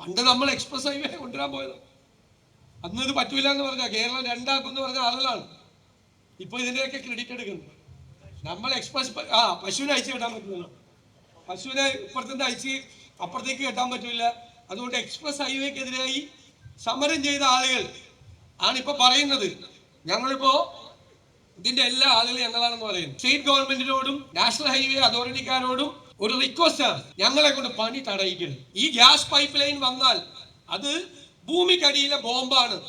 പണ്ട് നമ്മൾ express highway കൊണ്ടുവരാൻ പോയത്. അന്ന് ഇത് പറ്റൂല എന്ന് പറഞ്ഞാൽ കേരളം രണ്ടാക്കും എന്ന് പറഞ്ഞ ആളുകളാണ്. ഇപ്പൊ ഇതിന്റെയൊക്കെ ക്രെഡിറ്റ് എടുക്കുന്നത് നമ്മൾ എക്സ്പ്രസ് ആ പശുവിനെ അയച്ചു കെട്ടാൻ പറ്റുന്നു പശുവിനെ ഇപ്പുറത്തുനിന്ന് അയച്ച് അപ്പുറത്തേക്ക് കെട്ടാൻ പറ്റില്ല അതുകൊണ്ട് എക്സ്പ്രസ് ഹൈവേക്കെതിരായി സമരം ചെയ്ത ആളുകൾ ആണ് ഇപ്പൊ പറയുന്നത്. ഞങ്ങളിപ്പോ ഇതിന്റെ എല്ലാ ആളുകളും ഞങ്ങളാണെന്ന് പറയുന്നത് സ്റ്റേറ്റ് ഗവൺമെന്റിനോടും നാഷണൽ ഹൈവേ അതോറിറ്റിക്കാരോടും ഒരു റിക്വസ്റ്റ് ഞങ്ങളെ കൊണ്ട് പണി തടയിക്കരുത്. ഈ ഗ്യാസ് പൈപ്പ് ലൈൻ വന്നാൽ അത് ഭൂമിക്കടിയിലെ ബോംബാണ്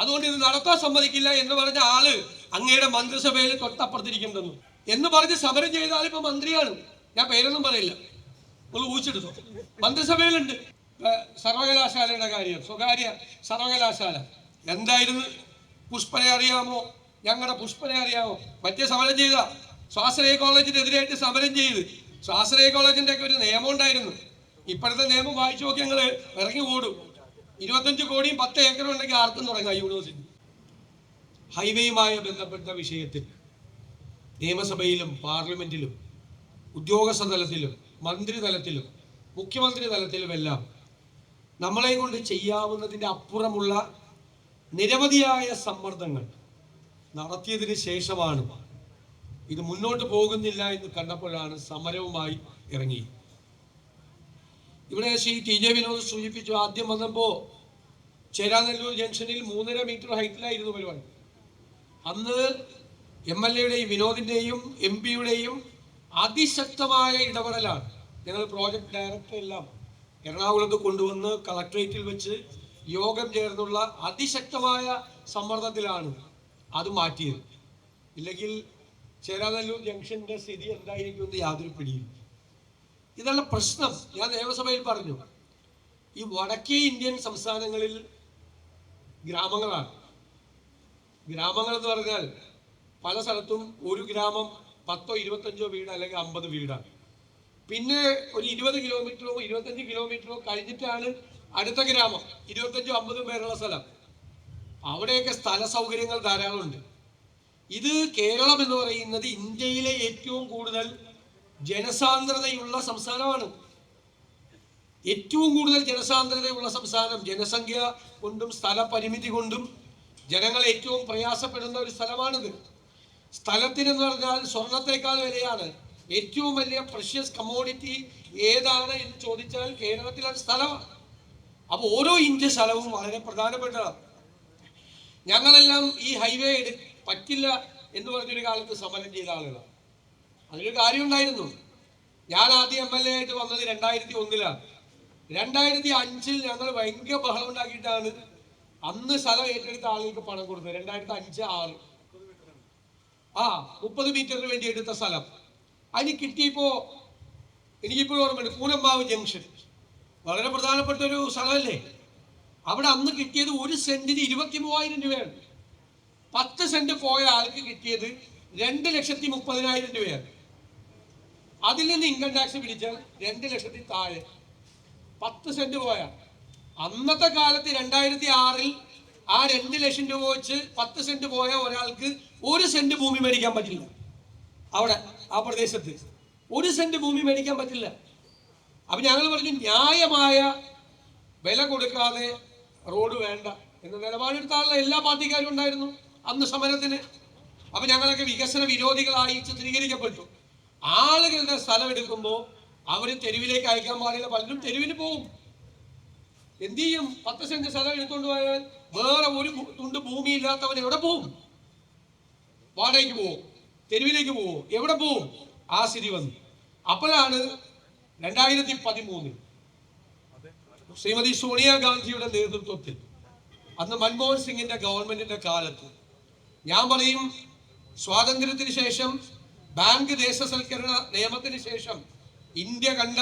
അതുകൊണ്ട് ഇത് നടത്താൻ സമ്മതിക്കില്ല എന്ന് പറഞ്ഞ ആൾ അങ്ങയുടെ മന്ത്രിസഭയിൽ തൊട്ടപ്പുറത്തിരിക്കുന്നു എന്ന് പറഞ്ഞ് സമരം ചെയ്താൽ ഇപ്പൊ മന്ത്രിയാണ്. ഞാൻ പേരൊന്നും പറയില്ല. ഒന്ന് ഊച്ചെടുത്തു മന്ത്രിസഭയിലുണ്ട്. സർവകലാശാലയുടെ കാര്യം സ്വകാര്യ സർവകലാശാല. എന്തായിരുന്നു? പുഷ്പനെ അറിയാമോ? ഞങ്ങളുടെ പുഷ്പനെ അറിയാമോ? മറ്റേ സമരം ചെയ്ത. സ്വാശ്രയ കോളേജിനെതിരായിട്ട് സമരം ചെയ്ത്. സ്വാശ്രയ കോളേജിന്റെ ഒക്കെ ഒരു നിയമം ഉണ്ടായിരുന്നു. ഇപ്പോഴത്തെ നിയമം വായിച്ചു നോക്കി ഞങ്ങൾ ഇറങ്ങി ഓടും. ഇരുപത്തഞ്ച് കോടിയും പത്ത് ഏക്കറും ഉണ്ടെങ്കിൽ ആർക്കും തുടങ്ങാം യൂണിവേഴ്സിറ്റി ഹൈവേയുമായി ബന്ധപ്പെട്ട വിഷയത്തിൽ നിയമസഭയിലും പാർലമെന്റിലും ഉദ്യോഗസ്ഥ തലത്തിലും മന്ത്രി തലത്തിലും മുഖ്യമന്ത്രി തലത്തിലുമെല്ലാം നമ്മളെ കൊണ്ട് ചെയ്യാവുന്നതിന്റെ അപ്പുറമുള്ള നിരവധിയായ സമ്മർദ്ദങ്ങൾ നടത്തിയതിന് ശേഷമാണ് ഇത് മുന്നോട്ട് പോകുന്നില്ല എന്ന് കണ്ടപ്പോഴാണ് സമരവുമായി ഇറങ്ങി. ഇവിടെ ശ്രീ ടി ജെ വിനോദ് സൂചിപ്പിച്ചു ആദ്യം വന്നപ്പോൾ ചേരാനല്ലൂർ ജംഗ്ഷനിൽ മൂന്നര മീറ്റർ ഹൈറ്റിലായിരുന്നു പരിപാടി. അന്ന് എം എൽ എയുടെയും വിനോദിന്റെയും എം പിയുടെയും അതിശക്തമായ ഇടപെടലാണ്. ഞങ്ങൾ പ്രോജക്ട് ഡയറക്ടർ എല്ലാം എറണാകുളത്ത് കൊണ്ടുവന്ന് കളക്ട്രേറ്റിൽ വെച്ച് യോഗം ചേർന്നുള്ള അതിശക്തമായ സമ്മർദ്ദത്തിലാണ് അത് മാറ്റിയത്. ഇല്ലെങ്കിൽ ചേരാനെല്ലൂർ ജംഗ്ഷന്റെ സ്ഥിതി എന്തായിരിക്കുമെന്ന് യാതൊരു പിടിയും ഇതാണ് പ്രശ്നം. ഞാൻ നിയമസഭയിൽ പറഞ്ഞു. ഈ വടക്കേ ഇന്ത്യൻ സംസ്ഥാനങ്ങളിൽ ഗ്രാമങ്ങളാണ്. ഗ്രാമങ്ങൾ എന്ന് പറഞ്ഞാൽ പല സ്ഥലത്തും ഒരു ഗ്രാമം പത്തോ ഇരുപത്തഞ്ചോ വീട് അല്ലെങ്കിൽ അമ്പത് വീടാണ്. പിന്നെ ഒരു ഇരുപത് കിലോമീറ്ററോ ഇരുപത്തഞ്ച് കിലോമീറ്ററോ കഴിഞ്ഞിട്ടാണ് അടുത്ത ഗ്രാമം. ഇരുപത്തഞ്ചോ അമ്പതും പേരുള്ള സ്ഥലം. അവിടെയൊക്കെ സ്ഥല സൗകര്യങ്ങൾ ധാരാളമുണ്ട്. ഇത് കേരളം എന്ന് പറയുന്നത് ഇന്ത്യയിലെ ഏറ്റവും കൂടുതൽ ജനസാന്ദ്രതയുള്ള സംസ്ഥാനമാണ്. ഏറ്റവും കൂടുതൽ ജനസാന്ദ്രതയുള്ള സംസ്ഥാനം ജനസംഖ്യ കൊണ്ടും സ്ഥലപരിമിതി കൊണ്ടും ജനങ്ങൾ ഏറ്റവും പ്രയാസപ്പെടുന്ന ഒരു സ്ഥലമാണിത്. സ്ഥലത്തിനെന്ന് പറഞ്ഞാൽ സ്വർണത്തേക്കാൾ വിലയാണ്. ഏറ്റവും വലിയ പ്രഷ്യസ് കമ്മോഡിറ്റി ഏതാണ് എന്ന് ചോദിച്ചാൽ കേരളത്തിലെ സ്ഥലമാണ്. അപ്പോൾ ഓരോ ഇന്ത്യ സ്ഥലവും വളരെ പ്രധാനപ്പെട്ടതാണ്. ഞങ്ങളെല്ലാം ഈ ഹൈവേ എടു പറ്റില്ല എന്ന് പറഞ്ഞൊരു കാലത്ത് സമരം ചെയ്ത ആളുകളാണ്. കാര്യം കാര്യമുണ്ടായിരുന്നു. ഞാൻ ആദ്യം എം എൽ എ ആയിട്ട് വന്നത് രണ്ടായിരത്തി ഒന്നിലാണ് രണ്ടായിരത്തി അഞ്ചിൽ ഞങ്ങൾ ഭയങ്കര ബഹളം ഉണ്ടാക്കിയിട്ടാണ് അന്ന് സ്ഥലം ഏറ്റെടുത്ത ആളുകൾക്ക് പണം കൊടുത്തത്. രണ്ടായിരത്തി അഞ്ച് ആറ്. ആ മുപ്പത് മീറ്ററിന് വേണ്ടി എടുത്ത സ്ഥലം. അതിന് കിട്ടിയപ്പോ എനിക്കിപ്പോഴും ഓർമ്മയുണ്ട് പൂനമ്പാവ് ജംഗ്ഷൻ. വളരെ പ്രധാനപ്പെട്ട ഒരു സ്ഥലമല്ലേ? അവിടെ അന്ന് കിട്ടിയത് ഒരു സെന്റിന് ഇരുപത്തി മൂവായിരം രൂപയാണ്. പത്ത് സെന്റ് പോയ ആൾക്ക് കിട്ടിയത് രണ്ട് ലക്ഷത്തി മുപ്പതിനായിരം രൂപയാണ്. അതിൽ നിന്ന് ഇൻകം ടാക്സ് പിടിച്ചാൽ രണ്ട് ലക്ഷത്തി താഴെ പത്ത് സെന്റ് പോയ. അന്നത്തെ കാലത്ത് രണ്ടായിരത്തി ആറിൽ ആ രണ്ട് ലക്ഷം രൂപ വെച്ച് പത്ത് സെന്റ് പോയ ഒരാൾക്ക് ഒരു സെന്റ് ഭൂമി മേടിക്കാൻ പറ്റില്ല. അവിടെ ആ പ്രദേശത്ത് ഒരു സെന്റ് ഭൂമി മേടിക്കാൻ പറ്റില്ല. അപ്പൊ ഞങ്ങൾ പറഞ്ഞു ന്യായമായ വില കൊടുക്കാതെ റോഡ് വേണ്ട എന്ന നിലപാടെടുത്ത എല്ലാ പാർട്ടിക്കാരും ഉണ്ടായിരുന്നു. അന്ന് സമരത്തിന്. അപ്പൊ ഞങ്ങളൊക്കെ വികസന വിരോധികളായി ചിത്രീകരിക്കപ്പെട്ടു. ആളുകളുടെ സ്ഥലം എടുക്കുമ്പോൾ അവർ തെരുവിലേക്ക് അയക്കാൻ പാടില്ല. പലരും തെരുവിന് പോകും എന്ത് ചെയ്യും? പത്ത് സെന്റ് സ്ഥലം എടുത്തുകൊണ്ട് പോയാൽ വേറെ ഒരു തുണ്ട് ഭൂമി ഇല്ലാത്തവൻ എവിടെ പോവും? വാടകയ്ക്ക് പോവും. തെരുവിലേക്ക് പോവും. എവിടെ പോവും? ആ സ്ഥിതി വന്നു. അപ്പോഴാണ് രണ്ടായിരത്തി പതിമൂന്നിൽ ശ്രീമതി സോണിയാഗാന്ധിയുടെ നേതൃത്വത്തിൽ അന്ന് മൻമോഹൻ സിംഗിന്റെ ഗവൺമെന്റിന്റെ കാലത്ത് ഞാൻ പറയും സ്വാതന്ത്ര്യത്തിന് ശേഷം ബാങ്ക് ദേശസൽക്കരണ നിയമത്തിന് ശേഷം ഇന്ത്യ കണ്ട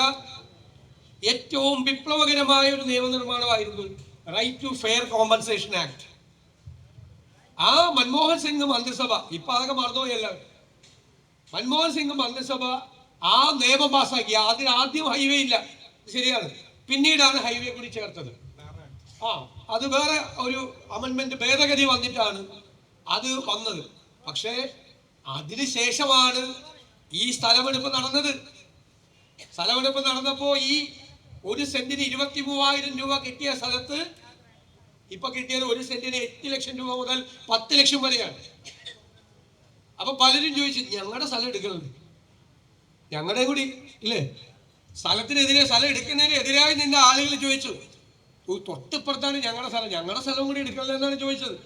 ഏറ്റവും വിപ്ലവകരമായ ഒരു നിയമനിർമ്മാണമായിരുന്നു right to fair compensation act ആ മൻമോഹൻ സിംഗ് മന്ത്രിസഭ ഇപ്പൊ അതൊക്കെ മറന്നുപോയല്ല. മൻമോഹൻ സിംഗ് മന്ത്രിസഭ ആ നിയമം പാസ്സാക്കി. അതിന് ആദ്യം ഹൈവേ ഇല്ല. ശരിയാണ്. പിന്നീടാണ് ഹൈവേ കൂടി ചേർത്തത്. ആ അത് വേറെ ഒരു അമൻമെന്റ് ഭേദഗതി വന്നിട്ടാണ് അത് വന്നത്. പക്ഷേ അതിന് ശേഷമാണ് ഈ സ്ഥലമെടുപ്പ് നടന്നത്. സ്ഥലമെടുപ്പ് നടന്നപ്പോ ഈ ഒരു സെന്റിന് ഇരുപത്തി മൂവായിരം രൂപ കിട്ടിയ സ്ഥലത്ത് ഇപ്പൊ കിട്ടിയത് ഒരു സെന്റിന് എട്ട് ലക്ഷം രൂപ മുതൽ പത്ത് ലക്ഷം വരെയാണ്. അപ്പൊ പലരും ചോദിച്ചു ഞങ്ങളുടെ സ്ഥലം എടുക്കുന്നുണ്ട് ഞങ്ങളുടെ കൂടി ഇല്ലേ? സ്ഥലത്തിനെതിരെ സ്ഥലം എടുക്കുന്നതിന് എതിരായി നിന്ന ആളുകൾ ചോദിച്ചു "ഓ, തൊട്ടിപ്പുറത്താണ് ഞങ്ങളുടെ സ്ഥലം. ഞങ്ങളുടെ സ്ഥലം കൂടി എടുക്കുന്നത് എന്നാണ് ചോദിച്ചത്.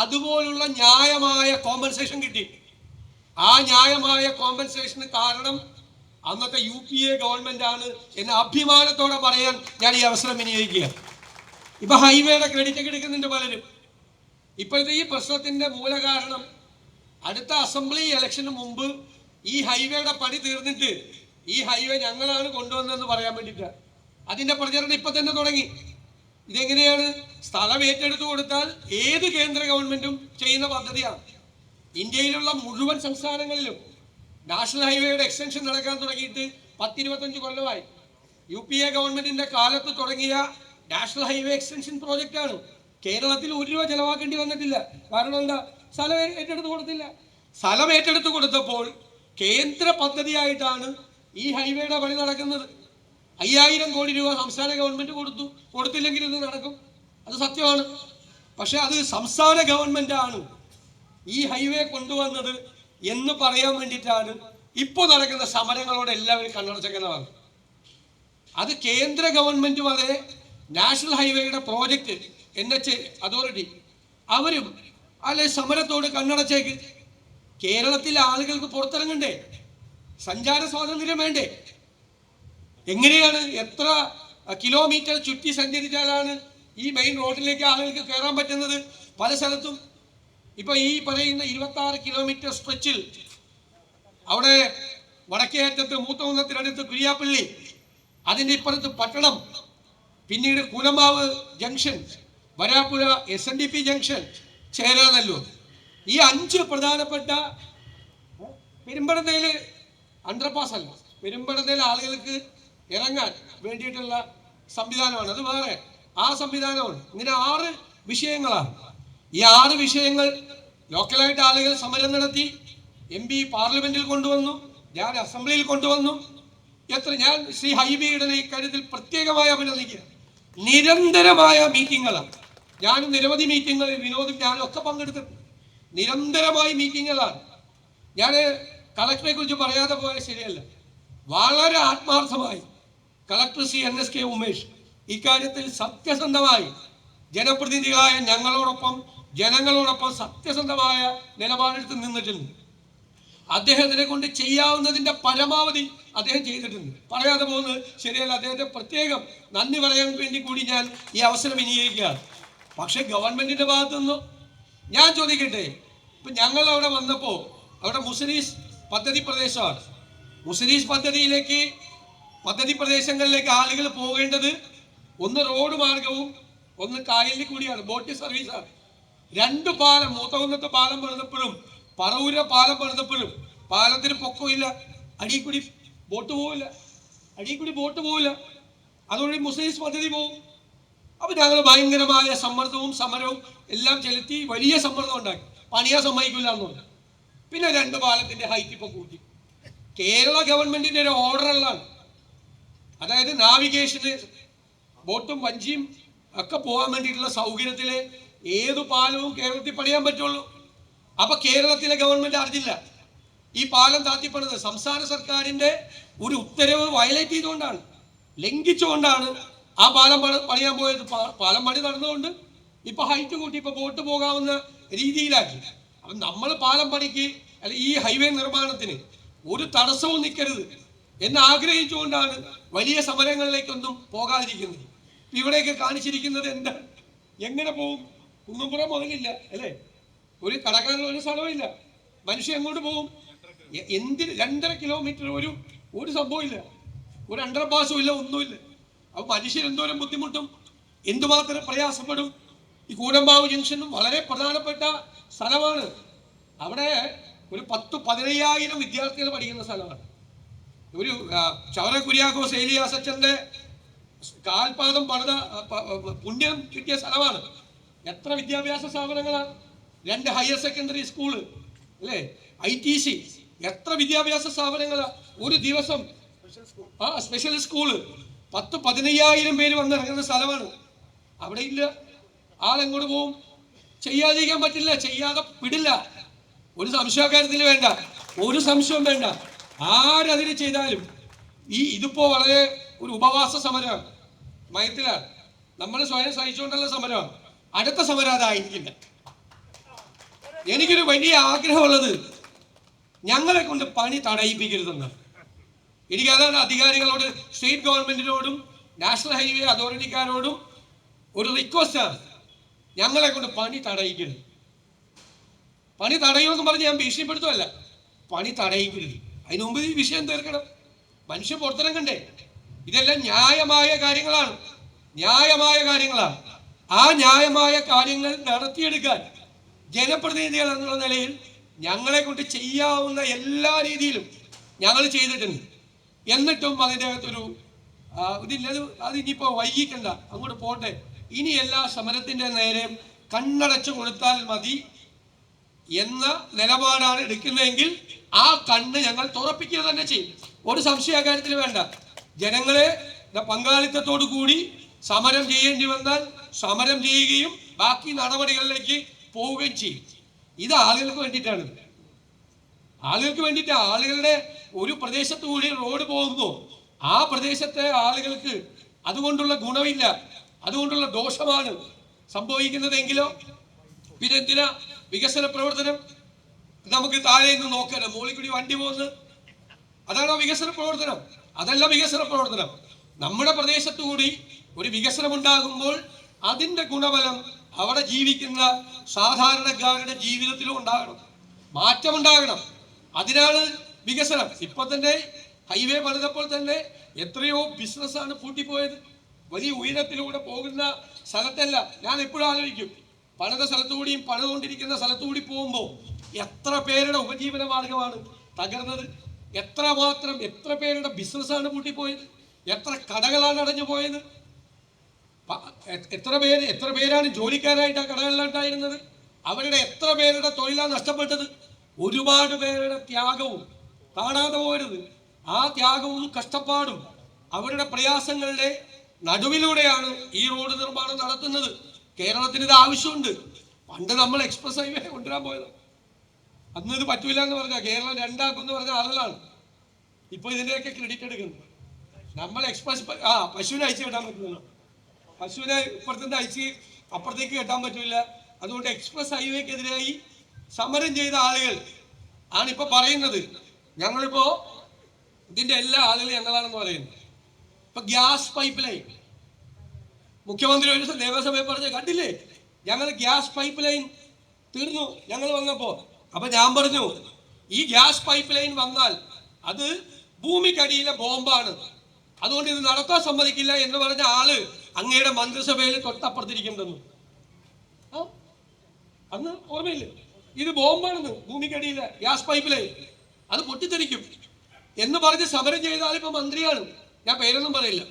അതുപോലുള്ള ന്യായമായ കോമ്പൻസേഷൻ കിട്ടി. ആ ന്യായമായ കോമ്പൻസേഷന് കാരണം അന്നത്തെ യു പി എ ഗവൺമെന്റ് ആണ് എന്ന അഭിമാനത്തോടെ പറയാൻ ഞാൻ ഈ അവസരം വിനിയോഗിക്കുക. ഇപ്പൊ ഹൈവേയുടെ ക്രെഡിറ്റ് എടുക്കുന്നുണ്ട് പലരും. ഇപ്പോഴത്തെ ഈ പ്രശ്നത്തിന്റെ മൂലകാരണം അടുത്ത അസംബ്ലി ഇലക്ഷന് മുമ്പ് ഈ ഹൈവേയുടെ പണി തീർന്നിട്ട് ഈ ഹൈവേ ഞങ്ങളാണ് കൊണ്ടുവന്നതെന്ന് പറയാൻ വേണ്ടിയിട്ട്. അതിന്റെ പ്രചരണം ഇപ്പൊ തന്നെ തുടങ്ങി. ഇതെങ്ങനെയാണ്? സ്ഥലം ഏറ്റെടുത്തു കൊടുത്താൽ ഏത് കേന്ദ്ര ഗവൺമെന്റും ചെയ്യുന്ന പദ്ധതിയാണ്. ഇന്ത്യയിലുള്ള മുഴുവൻ സംസ്ഥാനങ്ങളിലും നാഷണൽ ഹൈവേയുടെ എക്സ്റ്റൻഷൻ നടക്കാൻ തുടങ്ങിയിട്ട് പത്തിരുപത്തഞ്ച് കൊല്ലമായി. യു പി എ ഗവൺമെന്റിന്റെ കാലത്ത് തുടങ്ങിയ നാഷണൽ ഹൈവേ എക്സ്റ്റൻഷൻ പ്രോജക്റ്റ് ആണ് കേരളത്തിൽ ഒരു രൂപ ചെലവാക്കേണ്ടി വന്നിട്ടില്ല. കാരണം എന്താ? സ്ഥലം ഏറ്റെടുത്ത് കൊടുത്തില്ല. സ്ഥലം ഏറ്റെടുത്ത് കൊടുത്തപ്പോൾ കേന്ദ്ര പദ്ധതിയായിട്ടാണ് ഈ ഹൈവേയുടെ പണി നടക്കുന്നത്. അയ്യായിരം കോടി രൂപ സംസ്ഥാന ഗവൺമെന്റ് കൊടുത്തു. കൊടുത്തില്ലെങ്കിൽ ഇത് നടക്കും. അത് സത്യമാണ്. പക്ഷെ അത് സംസ്ഥാന ഗവൺമെന്റ് ആണ് ഈ ഹൈവേ കൊണ്ടുവന്നത് എന്ന് പറയാൻ വേണ്ടിയിട്ടാണ് ഇപ്പോൾ നടക്കുന്ന സമരങ്ങളോട് എല്ലാവരും കണ്ണടച്ചക്കുന്നതാണ് അത് കേന്ദ്ര ഗവൺമെന്റ് വരെ നാഷണൽ ഹൈവേയുടെ പ്രോജക്റ്റ് എൻ എച്ച് അതോറിറ്റി അവരും അല്ലെ സമരത്തോട് കണ്ണടച്ചേക്ക്. കേരളത്തിലെ ആളുകൾക്ക് പുറത്തിറങ്ങണ്ടേ? സഞ്ചാര സ്വാതന്ത്ര്യം വേണ്ടേ? എങ്ങനെയാണ് എത്ര കിലോമീറ്റർ ചുറ്റി സഞ്ചരിച്ചാലാണ് ഈ മെയിൻ റോഡിലേക്ക് ആളുകൾക്ക് കയറാൻ പറ്റുന്നത്? പല സ്ഥലത്തും ഇപ്പൊ ഈ പറയുന്ന ഇരുപത്തി ആറ് കിലോമീറ്റർ സ്ട്രെച്ചിൽ അവിടെ വടക്കേ അറ്റത്ത് മൂത്തകുന്നത്തിനടുത്ത് കുരിയാപ്പള്ളി അതിന്റെ ഇപ്പുറത്ത് പട്ടണം പിന്നീട് Kulamavu junction Varapuzha S N D P junction Cheranallur. ഈ അഞ്ച് പ്രധാനപ്പെട്ട പെരുമ്പടന്തയിൽ അണ്ടർപാസ് അല്ല. പെരുമ്പടന്തയിൽ ആളുകൾക്ക് ഇറങ്ങാൻ വേണ്ടിയിട്ടുള്ള സംവിധാനമാണ്. അത് വേറെ. ആ സംവിധാനമാണ്. ഇങ്ങനെ ആറ് വിഷയങ്ങളാണ്. ഈ ആറ് വിഷയങ്ങൾ ലോക്കലായിട്ട് ആളുകൾ സമരം നടത്തി. എം പി പാർലമെന്റിൽ കൊണ്ടുവന്നു. ഞാൻ അസംബ്ലിയിൽ കൊണ്ടുവന്നു. എത്ര ഞാൻ ശ്രീ ഹൈബിയുടെ ഈ കാര്യത്തിൽ പ്രത്യേകമായി അഭിനന്ദിക്കുക നിരന്തരമായ മീറ്റിങ്ങുകളാണ്. ഞാൻ നിരവധി മീറ്റിങ്ങുകളിൽ വിനോദും ഞാനും ഒക്കെ പങ്കെടുത്തിട്ടുണ്ട്. നിരന്തരമായി മീറ്റിങ്ങുകളാണ്. ഞാൻ കളക്ടറെ കുറിച്ച് പറയാതെ പോയാൽ ശരിയല്ല. വളരെ ആത്മാർത്ഥമായി collector C N S K Umesh ഇക്കാര്യത്തിൽ സത്യസന്ധമായി ജനപ്രതിനിധികളായ ഞങ്ങളോടൊപ്പം ജനങ്ങളോടൊപ്പം സത്യസന്ധമായ നിലപാടെടുത്ത് നിന്നിട്ടുണ്ട്. അദ്ദേഹത്തിനെ കൊണ്ട് ചെയ്യാവുന്നതിന്റെ പരമാവധി അദ്ദേഹം ചെയ്തിട്ടുണ്ട്. പറയാതെ പോകുന്നത് ശരിയല്ല. അദ്ദേഹത്തെ പ്രത്യേകം നന്ദി പറയാൻ വേണ്ടി കൂടി ഞാൻ ഈ അവസരം വിനിയോഗിക്കുകയാണ്. പക്ഷേ ഗവൺമെന്റിന്റെ ഭാഗത്തു ഞാൻ ചോദിക്കട്ടെ. ഇപ്പം ഞങ്ങൾ അവിടെ വന്നപ്പോൾ അവിടെ മുസ്ലിസ് പദ്ധതി പ്രദേശമാണ്. മുസ്ലിസ് പദ്ധതിയിലേക്ക് പദ്ധതി പ്രദേശങ്ങളിലേക്ക് ആളുകൾ പോകേണ്ടത് ഒന്ന് റോഡ് മാർഗവും ഒന്ന് കായലിൽ കൂടിയാണ് ബോട്ട് സർവീസാണ് രണ്ട് പാലം മൂത്തകുന്നത്തെ പാലം പണിതപ്പോഴും പറവൂര പാലം പണിതപ്പോഴും പാലത്തിന് പൊക്കമില്ല അടിയിൽ കൂടി ബോട്ട് പോവില്ല അടിയിൽ കൂടി ബോട്ട് പോവില്ല. അതുകൊണ്ട് മുസ്ലിംസ് പദ്ധതി പോകും അപ്പൊ ഞങ്ങൾ ഭയങ്കരമായ സമ്മർദ്ദവും സമരവും എല്ലാം ചെലുത്തി വലിയ സമ്മർദ്ദം ഉണ്ടാക്കി. പണിയാൻ സമ്മതിക്കില്ല എന്ന് പറഞ്ഞു. പിന്നെ രണ്ട് പാലത്തിന്റെ ഹൈറ്റ് ഇപ്പൊ കൂട്ടി. കേരള ഗവൺമെന്റിന്റെ ഒരു ഓർഡറുകളാണ് അതായത് നാവിഗേഷന് ബോട്ടും വഞ്ചിയും ഒക്കെ പോകാൻ വേണ്ടിയിട്ടുള്ള സൗകര്യത്തിൽ ഏത് പാലവും കേരളത്തിൽ പണിയാൻ പറ്റുള്ളൂ. അപ്പൊ കേരളത്തിലെ ഗവൺമെന്റ് അറിഞ്ഞില്ല. ഈ പാലം താത്തിപ്പണത് സംസ്ഥാന സർക്കാരിന്റെ ഒരു ഉത്തരവ് വയലേറ്റ് ചെയ്തുകൊണ്ടാണ്. ലംഘിച്ചുകൊണ്ടാണ് ആ പാലം പണ- പണിയാൻ പോയത്. പാലം പണി നടന്നുകൊണ്ട് ഇപ്പൊ ഹൈറ്റ് കൂട്ടി ഇപ്പൊ ബോട്ട് പോകാവുന്ന രീതിയിലാക്കി. അപ്പൊ നമ്മൾ പാലം പണിക്ക് അല്ലെ ഈ ഹൈവേ നിർമ്മാണത്തിന് ഒരു തടസ്സവും നിൽക്കരുത് എന്ന് ആഗ്രഹിച്ചുകൊണ്ടാണ് വലിയ സമരങ്ങളിലേക്കൊന്നും പോകാതിരിക്കുന്നത്. ഇവിടെയൊക്കെ കാണിച്ചിരിക്കുന്നത് എന്താ? എങ്ങനെ പോകും കുന്നുംപുറം മുതലില്ല അല്ലേ? ഒരു കടക്കാനുള്ള ഒരു സ്ഥലമില്ല മനുഷ്യൻ എങ്ങോട്ട് പോകും എന്തിന്? രണ്ടര കിലോമീറ്റർ ഒരു ഒരു സംഭവമില്ല. ഒരു അണ്ടർ പാസും ഇല്ല ഒന്നുമില്ല. അപ്പൊ മനുഷ്യൻ എന്തോരം ബുദ്ധിമുട്ടും എന്തുമാത്രം പ്രയാസപ്പെടും? ഈ കൂടമ്പാവ് ജംഗ്ഷനും വളരെ പ്രധാനപ്പെട്ട സ്ഥലമാണ്. അവിടെ ഒരു പത്ത് പതിനയ്യായിരം വിദ്യാർത്ഥികൾ പഠിക്കുന്ന സ്ഥലമാണ്. ഒരു ചവറ കുര്യാക്കോസ് ഏലിയാസ് അച്ഛന്റെ കാൽപാദം പണിത പുണ്യം കിട്ടിയ സ്ഥലമാണ്. എത്ര വിദ്യാഭ്യാസ സ്ഥാപനങ്ങളാണ്? രണ്ട് ഹയർ സെക്കൻഡറി സ്കൂൾ അല്ലേ? ഐ ടി സി എത്ര വിദ്യാഭ്യാസ സ്ഥാപനങ്ങളാണ് ഒരു ദിവസം ആ സ്പെഷ്യൽ സ്കൂൾ പത്ത് പതിനയ്യായിരം പേര് വന്നിറങ്ങുന്ന സ്ഥലമാണ്. അവിടെ ഇല്ല. ആളെങ്ങോട്ട് പോവും? ചെയ്യാതിരിക്കാൻ പറ്റില്ല. ചെയ്യാതെ പിടില്ല ഒരു സംശയക്കാര്യത്തിൽ വേണ്ട. ഒരു സംശയം വേണ്ട. ആരതിന് ചെയ്താലും ഈ ഇതിപ്പോ വളരെ ഒരു ഉപവാസ സമരമാണ് മയത്തിലാണ് നമ്മൾ സ്വയം സഹിച്ചുകൊണ്ടുള്ള സമരമാണ് അടുത്ത സമരം അതായിരിക്കില്ല. എനിക്കൊരു വലിയ ആഗ്രഹമുള്ളത് ഞങ്ങളെ കൊണ്ട് പണി തടയിപ്പിക്കരുതെന്ന്. എനിക്ക് അതാണ് അധികാരികളോട് സ്റ്റേറ്റ് ഗവൺമെന്റിനോടും നാഷണൽ ഹൈവേ അതോറിറ്റിക്കാരോടും ഒരു റിക്വസ്റ്റാണ് ഞങ്ങളെ കൊണ്ട് പണി തടയിക്കരുത്. പണി തടയുമെന്ന് പറഞ്ഞ് ഞാൻ ഭീഷണിപ്പെടുത്തുമല്ല പണി തടയിക്കരുത്. അതിനു മുമ്പ് ഈ വിഷയം തീർക്കണം മനുഷ്യ പുറത്തിറങ്ങണ്ടേ ഇതെല്ലാം ന്യായമായ കാര്യങ്ങളാണ്. ന്യായമായ കാര്യങ്ങളാണ്. ആ ന്യായമായ കാര്യങ്ങൾ നടത്തിയെടുക്കാൻ ജനപ്രതിനിധികൾ എന്നുള്ള നിലയിൽ ഞങ്ങളെ കൊണ്ട് ചെയ്യാവുന്ന എല്ലാ രീതിയിലും ഞങ്ങൾ ചെയ്തിട്ടുണ്ട്. എന്നിട്ടും അതിന്റെ അകത്തൊരു ഇതില്ല അത് അതിനിപ്പോൾ വൈകിക്കണ്ട. അങ്ങോട്ട് പോട്ടെ. ഇനി എല്ലാ സമരത്തിന്റെ നേരെ കണ്ണടച്ചു കൊടുത്താൽ മതി. എന്ന നിലപാടാണ് എടുക്കുന്നതെങ്കിൽ ആ കണ്ണ് ഞങ്ങൾ തുറപ്പിക്കുക തന്നെ ചെയ്യും. ഒരു സംശയ കാര്യത്തിൽ വേണ്ട. ജനങ്ങളെ പങ്കാളിത്തത്തോടു കൂടി സമരം ചെയ്യേണ്ടി വന്നാൽ സമരം ചെയ്യുകയും ബാക്കി നടപടികളിലേക്ക് പോവുകയും ചെയ്യും. ഇത് ആളുകൾക്ക് വേണ്ടിയിട്ടാണ്. ആളുകൾക്ക് വേണ്ടിയിട്ട് ആളുകളുടെ ഒരു പ്രദേശത്തു കൂടി റോഡ് പോകുന്നു. ആ പ്രദേശത്തെ ആളുകൾക്ക് അതുകൊണ്ടുള്ള ഗുണമില്ല. അതുകൊണ്ടുള്ള ദോഷമാണ് സംഭവിക്കുന്നതെങ്കിലോ? പിന്നെ എന്തിനാ വികസന പ്രവർത്തനം നമുക്ക് താഴെ നിന്ന് നോക്കണം മുകളിൽ കൂടി വണ്ടി പോകുന്നത്. അതാണ് വികസന പ്രവർത്തനം? അതല്ല വികസന പ്രവർത്തനം. നമ്മുടെ പ്രദേശത്തു കൂടി ഒരു വികസനം ഉണ്ടാകുമ്പോൾ അതിന്റെ ഗുണഫലം അവിടെ ജീവിക്കുന്ന സാധാരണക്കാരുടെ ജീവിതത്തിലും ഉണ്ടാകണം. മാറ്റമുണ്ടാകണം. അതിനാണ് വികസനം. ഇപ്പൊ തന്നെ ഹൈവേ പണിതപ്പോൾ തന്നെ എത്രയോ ബിസിനസ്സാണ് പൂട്ടിപ്പോയത്. വലിയ ഉയരത്തിലൂടെ പോകുന്ന സ്ഥലത്തല്ല. ഞാൻ എപ്പോഴും ആലോചിക്കും പണിത സ്ഥലത്തുകൂടിയും പണിതുകൊണ്ടിരിക്കുന്ന സ്ഥലത്തുകൂടി പോകുമ്പോൾ എത്ര പേരുടെ ഉപജീവന മാർഗമാണ് തകർന്നത്? എത്ര മാത്രം എത്ര പേരുടെ ബിസിനസ്സാണ് പൂട്ടിപ്പോയത്? എത്ര കടകളാണ് അടഞ്ഞു പോയത്? എത്ര പേര് എത്ര പേരാണ് ജോലിക്കാരായിട്ട് ആ കടകളിലുണ്ടായിരുന്നത് അവരുടെ എത്ര പേരുടെ തൊഴിലാണ് നഷ്ടപ്പെട്ടത്? ഒരുപാട് പേരുടെ ത്യാഗവും കാണാതെ പോരുത്. ആ ത്യാഗവും കഷ്ടപ്പാടും അവരുടെ പ്രയാസങ്ങളുടെ നടുവിലൂടെയാണ് ഈ റോഡ് നിർമ്മാണം നടത്തുന്നത്. കേരളത്തിന് ഇത് ആവശ്യമുണ്ട്. പണ്ട് നമ്മൾ എക്സ്പ്രസ് ഹൈവേ കൊണ്ടുവരാൻ പോയത്. അന്ന് ഇത് പറ്റൂല എന്ന് പറഞ്ഞാൽ കേരളം രണ്ടാക്കും എന്ന് പറഞ്ഞ ആളുകളാണ്. ഇപ്പൊ ഇതിന്റെയൊക്കെ ക്രെഡിറ്റ് എടുക്കുന്നത് നമ്മൾ എക്സ്പ്രസ് ആ പശുവിനെ അയച്ചു കെട്ടാൻ പറ്റുന്നു പശുവിനെ ഇപ്പുറത്തുനിന്ന് അയച്ച് അപ്പുറത്തേക്ക് കെട്ടാൻ പറ്റില്ല അതുകൊണ്ട് എക്സ്പ്രസ് ഹൈവേക്കെതിരായി സമരം ചെയ്ത ആളുകൾ ആണ് ഇപ്പൊ പറയുന്നത്. ഞങ്ങളിപ്പോ ഇതിന്റെ എല്ലാ ആളുകളും ഞങ്ങളാണെന്ന് പറയുന്നത്. ഇപ്പൊ ഗ്യാസ് പൈപ്പ് ലൈൻ മുഖ്യമന്ത്രി ഒരു ദിവസം നിയമസഭയിൽ പറഞ്ഞ കണ്ടില്ലേ? ഞങ്ങൾ ഗ്യാസ് പൈപ്പ് ലൈൻ തീർന്നു ഞങ്ങൾ വന്നപ്പോ. അപ്പൊ ഞാൻ പറഞ്ഞു ഈ ഗ്യാസ് പൈപ്പ് ലൈൻ വന്നാൽ അത് ഭൂമിക്കടിയിലെ ബോംബാണ്. അതുകൊണ്ട് ഇത് നടത്താൻ സമ്മതിക്കില്ല എന്ന് പറഞ്ഞ ആൾ അങ്ങയുടെ മന്ത്രിസഭയിൽ തൊട്ടപ്പുറത്തിരിക്കുന്നു അന്ന് ഓർമ്മയില്ല? ഇത് ബോംബാണെന്ന് ഭൂമിക്കടിയിലെ ഗ്യാസ് പൈപ്പ് ലൈൻ. അത് പൊട്ടിത്തെറിക്കും. എന്ന് പറഞ്ഞ് സമരം ചെയ്താൽ ഇപ്പൊ മന്ത്രിയാണ്. ഞാൻ പേരൊന്നും പറയില്ല.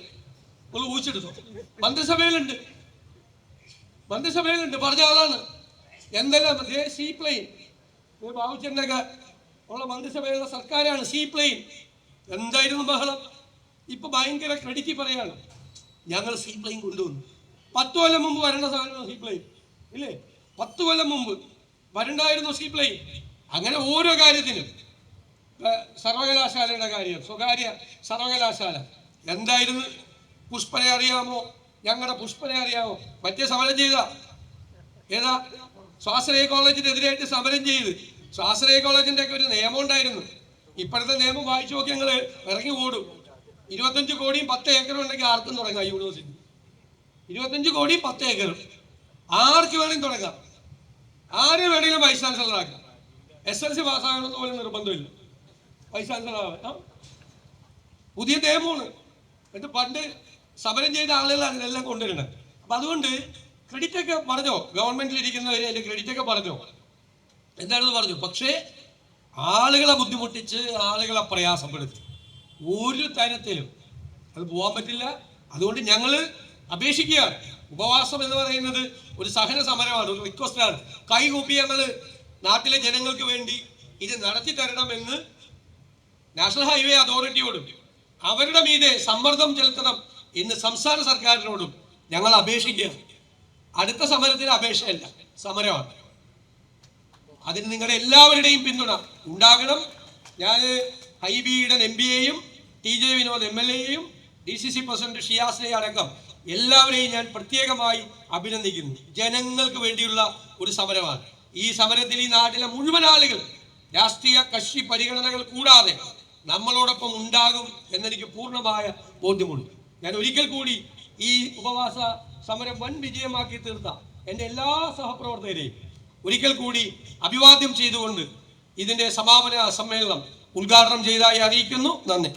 നിങ്ങൾ ഊച്ചെടുത്തോ മന്ത്രിസഭയിലുണ്ട്. മന്ത്രിസഭയിലുണ്ട്. പറഞ്ഞ ആളാണ്. എന്തെല്ലാം സീ പ്ലെയിൻ. ബാബുച്ചേട്ടനൊക്കെ ഉള്ള മന്ത്രിസഭയിലുള്ള സർക്കാരാണ് സീ പ്ലെയിൻ. എന്തായിരുന്നു ബഹളം? ഇപ്പൊ ഭയങ്കര ക്രെഡിറ്റ് പറയാണ്. ഞങ്ങൾ സീ പ്ലെയിൻ കൊണ്ടുവന്നു. പത്ത് കൊല്ലം മുമ്പ് വരേണ്ട സാധനമാണ് സീ പ്ലെയിൻ. ഇല്ലേ? പത്ത് കൊല്ലം മുമ്പ് വരണ്ടായിരുന്നു സീ പ്ലെയിൻ. അങ്ങനെ ഓരോ കാര്യത്തിനും. സർവകലാശാലയുടെ കാര്യം സ്വകാര്യ സർവകലാശാല. എന്തായിരുന്നു പുഷ്പനെ അറിയാമോ? ഞങ്ങളുടെ പുഷ്പനെ അറിയാമോ? മറ്റേ സമരം ചെയ്ത. ഏതാ? സ്വാശ്രയ കോളേജിനെതിരായിട്ട് സമരം ചെയ്ത്. സ്വാശ്രയ കോളേജിന്റെ ഒക്കെ ഒരു നിയമം ഉണ്ടായിരുന്നു ഇപ്പോഴത്തെ നിയമം വായിച്ചു നോക്കി ഞങ്ങൾ ഇറങ്ങി ഓടും. ഇരുപത്തഞ്ച് കോടിയും പത്ത് ഏക്കറും ഉണ്ടെങ്കിൽ ആർക്കും തുടങ്ങാം യൂണിവേഴ്സിറ്റി ഇരുപത്തഞ്ച് കോടിയും പത്ത് ഏക്കറും. ആർക്ക് വേണമെങ്കിലും തുടങ്ങാം. ആര് വേണമെങ്കിലും വൈസ് ചാൻസലർ ആക്കാം. എസ് എൽ സി പാസ്സാകണമെന്ന് പോലും നിർബന്ധമില്ല. വൈസ് ചാൻസലർ ആവാം. പുതിയ നിയമമാണ്. എന്നിട്ട് പണ്ട് സമരം ചെയ്ത ആളുകളാണ് ഇതെല്ലാം കൊണ്ടുവരുന്നത്. അപ്പൊ അതുകൊണ്ട് ക്രെഡിറ്റ് ഒക്കെ പറഞ്ഞോ? ഗവൺമെന്റിൽ ഇരിക്കുന്നവർ അതിന്റെ ക്രെഡിറ്റ് ഒക്കെ പറഞ്ഞോ? എന്താണെന്ന് പറഞ്ഞു? പക്ഷേ ആളുകളെ ബുദ്ധിമുട്ടിച്ച് ആളുകളെ പ്രയാസപ്പെടുത്തി. ഒരു തരത്തിലും അത് പോകാൻ പറ്റില്ല. അതുകൊണ്ട് ഞങ്ങൾ അപേക്ഷിക്കുകയാണ്. ഉപവാസം എന്ന് പറയുന്നത് ഒരു സഹന സമരമാണ് ഒരു റിക്വസ്റ്റാണ് കൈകൂപ്പി ഞങ്ങൾ നാട്ടിലെ ജനങ്ങൾക്ക് വേണ്ടി ഇത് നടത്തി തരണമെന്ന് നാഷണൽ ഹൈവേ അതോറിറ്റിയോടും അവരുടെ മീതെ സമ്മർദ്ദം ചെലുത്തണം ഇന്ന് സംസ്ഥാന സർക്കാരിനോടും ഞങ്ങൾ അപേക്ഷിക്കുകയാണ് അടുത്ത സമരത്തിന് അപേക്ഷയല്ല സമരമാണ്. അതിന് നിങ്ങളുടെ എല്ലാവരുടെയും പിന്തുണ ഉണ്ടാകണം. ഞാൻ ഹൈബിയുടെ എം പി എയും T J Vinod M L എയും ഡി സി സി പ്രസിഡന്റ് ഷിയാസിനെ അടക്കം എല്ലാവരെയും ഞാൻ പ്രത്യേകമായി അഭിനന്ദിക്കുന്നു. ജനങ്ങൾക്ക് വേണ്ടിയുള്ള ഒരു സമരമാണ്. ഈ സമരത്തിൽ ഈ നാട്ടിലെ മുഴുവൻ ആളുകൾ രാഷ്ട്രീയ കക്ഷി പരിഗണനകൾ കൂടാതെ നമ്മളോടൊപ്പം ഉണ്ടാകും എന്നെനിക്ക് പൂർണമായ ബോധ്യമുണ്ട്. ഞാൻ ഒരിക്കൽ കൂടി ഈ ഉപവാസ സമരം വൻ വിജയമാക്കി തീർത്ത എന്റെ എല്ലാ സഹപ്രവർത്തകരെയും ഒരിക്കൽ കൂടി അഭിവാദ്യം ചെയ്തുകൊണ്ട് ഇതിന്റെ സമാപന സമ്മേളനം ഉദ്ഘാടനം ചെയ്തതായി അറിയിക്കുന്നു. നന്ദി.